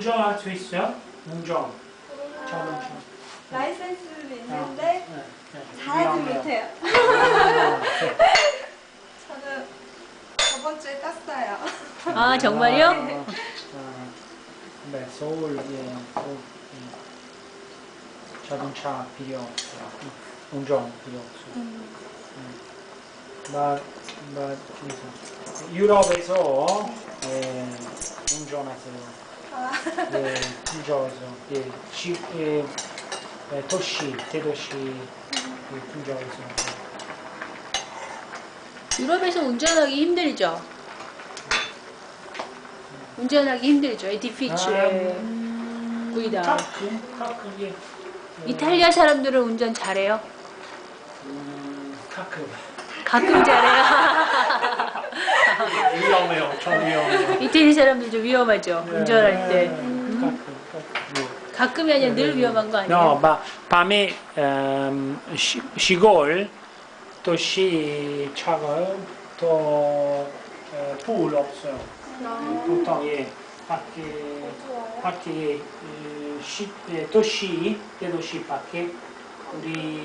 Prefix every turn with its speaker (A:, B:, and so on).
A: 운전할 수 있어요? 운전. 자동차.
B: 라이센스는 있는데
A: 네, 네.
B: 잘하지
A: 미안해요.
B: 못해요.
A: 아,
B: 저는 저번 주에 땄어요.
C: 아 정말요?
A: 아, 아, 네, 서울, 예, 서울, 음, 자동차 필요 없어요. 음, 운전 필요 없어요. 음. 나, 나, 그래서 유럽에서 예, 운전하세요.
B: 아,
A: 예, 근처에서, 예, 시, 예, 예, 도시, 대도시 예, 근처에서.
C: 유럽에서 운전하기 힘들죠. 운전하기 힘들죠. 에디피츠에 구이다.
A: 가끔, 가끔, 예. 예,
C: 이탈리아 사람들은 운전 잘해요.
A: 음, 가끔.
C: 가끔 잘해요.
A: 위험해요, 좀 위험해요.
C: 이태리 사람들 좀 위험하죠. 운전할 때.
A: 가끔, 가끔.
C: 가끔이 아니라 늘 위험한 거
A: No,
C: 아니에요?
A: ma 밤에 음, 시, 시골 도시 차가요 또풀 없어요. 보통 예 밖에. 밖에 예, 시, 예, 도시 대도시 밖에 우리